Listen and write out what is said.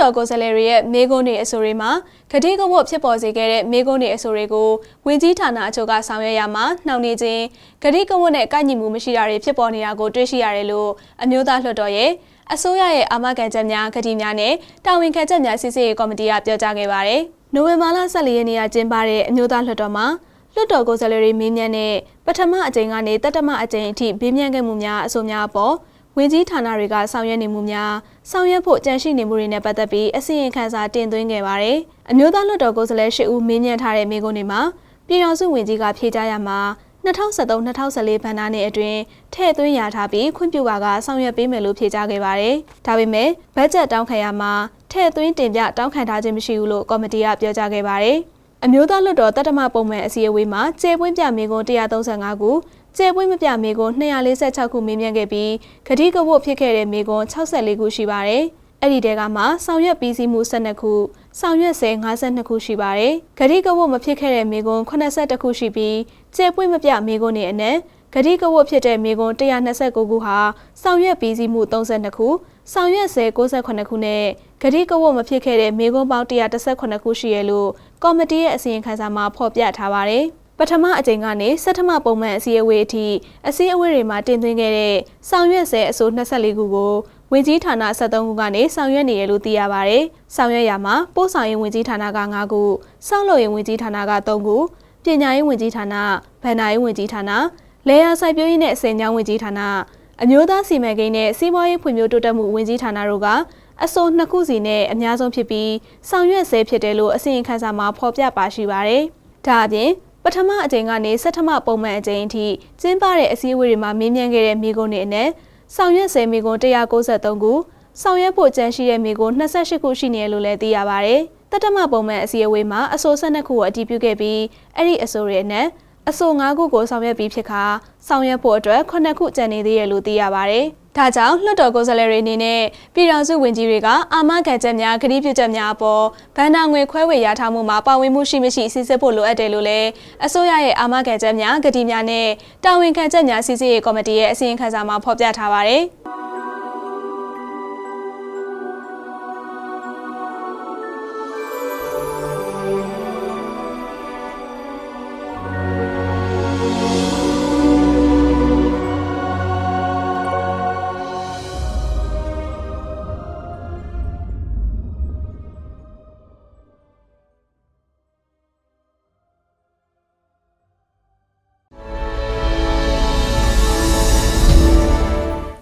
တော်ကိုယ်စားလှယ်တွေရဲ့မေးခွန်းတွေအဆိုတွေမှာဂတိကဝတ်ဖြစ်ပေါ်စေခဲ့တဲ့မေးခွန်းတွေအဆိုတွေကိုဝင်ကြီးဌာနအချို့ကဆောင်ရွက်ရမှာနှောင့်နှေးခြင်းဂတိကဝတ်နဲ့ကိုက်ညီမှုမရှိတာတွေဖြစ်ပေါ်နေတာကိုတွေ့ရှိရတယ်လို့အမျိုးသားလွှတ်တော်ရဲ့အစိုးရရဲ့အာမခံချက်များဂတိများနဲ့တာဝန်ခံချက်များစစ်ဆေးရေးကော်မတီကပြောကြားခဲ့ပါတယ်။နိုဝင်ဘာလ14ရက်နေ့ကကျင်းပတဲ့အမျိုးသားလွှတ်တော်မှာလွှတ်တော်ကိုယ်စားလှယ်တွေမေးမြန်းတဲ့ပထမအကြိမ်ကနေတတမအကြိမ်အထိမေးမြန်းခဲ့မှုများအဆိုများအပေါ် ဝင်ကြီးဌာနတွေကဆောင်ရွက်နေမှုများဆောင်ရွက်ဖို့ကြံရှိနေမှုတွေနဲ့ပတ်သက်ပြီးအစီရင်ခံစာတင်သွင်းခဲ့ပါတယ်။အမျိုးသားလွှတ်တော်ကိုယ်စားလှယ်၈ဦးမေးမြန်းထားတဲ့မေးခွန်းတွေမှာပြည်တော်စုဝင်ကြီးကဖြေကြားရမှာ2023-2024ဘဏ္ဍာနှစ်အတွင်းထည့်သွင်းရထားပြီးခွင့်ပြုပါကဆောင်ရွက်ပေးမယ်လို့ဖြေကြားခဲ့ပါတယ်။ဒါပေမဲ့ဘတ်ဂျက်တောင်းခံရမှာထည့်သွင်းတင်ပြတောင်းခံထားခြင်းမရှိဘူးလို့ကော်မတီကပြောကြားခဲ့ပါတယ်။အမျိုးသားလွှတ်တော်တတမပုံမှန်အစည်းအဝေးမှာကျေပွင့်ပြမေကွန်135ခု ကျေပွင့်မပြမေကွန်246ခုမေးမြန်းခဲ့ပြီးဂတိကဝတ်ဖြစ်ခဲ့တဲ့မေကွန်64ခုရှိပါတယ်။အဲ့ဒီတဲကမှဆောင်ရွက်ပြီးစီးမှု12ခုဆောင်ရွက်ဆဲ52ခုရှိပါတယ်။ဂတိကဝတ်မဖြစ်ခဲ့တဲ့မေကွန်82ခုရှိပြီးကျေပွင့်မပြမေကွန်တွေအနက်ဂတိကဝတ်ဖြစ်တဲ့မေကွန်129ခုဟာဆောင်ရွက်ပြီးစီးမှု32ခုဆောင်ရွက်ဆဲ68ခုနဲ့ဂတိကဝတ်မဖြစ်ခဲ့တဲ့မေကွန်ပေါင်း118ခုရှိရလို့ကော်မတီရဲ့အစီရင်ခံစာမှာဖော်ပြထားပါတယ်။ ပထမအကြိမ်ကနေစက်ထမပုံမှန်အစည်းအဝေးအထိအစည်းအဝေးတွေမှာတင်သွင်းခဲ့တဲ့ဆောင်ရွက်ဆဲအဆို24ခုကိုဝင်ကြီးဌာန73ခုကနေဆောင်ရွက်နေရလို့သိရပါတယ်။ဆောင်ရွက်ရမှာပို့ဆောင်ရေးဝင်ကြီးဌာနက9ခု၊စောင့်လို့ရေးဝင်ကြီးဌာနက3ခု၊ပညာရေးဝင်ကြီးဌာန၊ဗဏ္ဍာရေးဝင်ကြီးဌာန၊လေယာစိုက်ပျိုးရေးနဲ့အစင်ကြောင်းဝင်ကြီးဌာန၊အမျိုးသားစီမံကိန်းနဲ့စီးပွားရေးဖွံ့ဖြိုးတိုးတက်မှုဝင်ကြီးဌာနတို့ကအဆိုနှစ်ခုစီနဲ့အများဆုံးဖြစ်ပြီးဆောင်ရွက်ဆဲဖြစ်တယ်လို့အစီရင်ခံစာမှာဖော်ပြပါရှိပါတယ်။ဒါအပြင်ပ ထမအကြိမ်ကနေဆထမပုံမှန်အကြိမ်အထိကျင်းပတဲ့အစည်းအဝေးတွေမှာမေးမြန်းခဲ့တဲ့မိကုန်းတွေအနက်ဆောင်ရွက်ဆဲမိကုန်း193ခုဆောင်ရွက်ဖို့ကြံရှိတဲ့မိကုန်း28ခုရှိနေတယ်လို့လည်းသိရပါတယ်။တတမပုံမှန်အစည်းအဝေးမှာအဆို12ခုကိုအတည်ပြုခဲ့ပြီးအဲ့ဒီအဆိုတွေအနက်အဆို၅ခုကိုဆောင်ရွက်ပြီးဖြစ်ခါဆောင်ရွက်ဖို့အတွက်9ခုကျန်နေသေးတယ်လို့သိရပါတယ်။ ဒါကြောင့်လွှတ်တော်ကိုယ်စားလှယ်တွေအနေနဲ့ပြည်ထောင်စုဝန်ကြီးတွေကအာမခံချက်များဂရုပြုချက်များအပေါ်ဗန္ဒာငွေခွဲဝေရထားမှုမှာပါဝင်မှုရှိမရှိစစ်ဆေးဖို့လိုအပ်တယ်လို့လည်းအစိုးရရဲ့အာမခံချက်များဂတိများနဲ့တာဝန်ခံချက်များစစ်ဆေးရေးကော်မတီရဲ့အစီရင်ခံစာမှာဖော်ပြထားပါတယ်။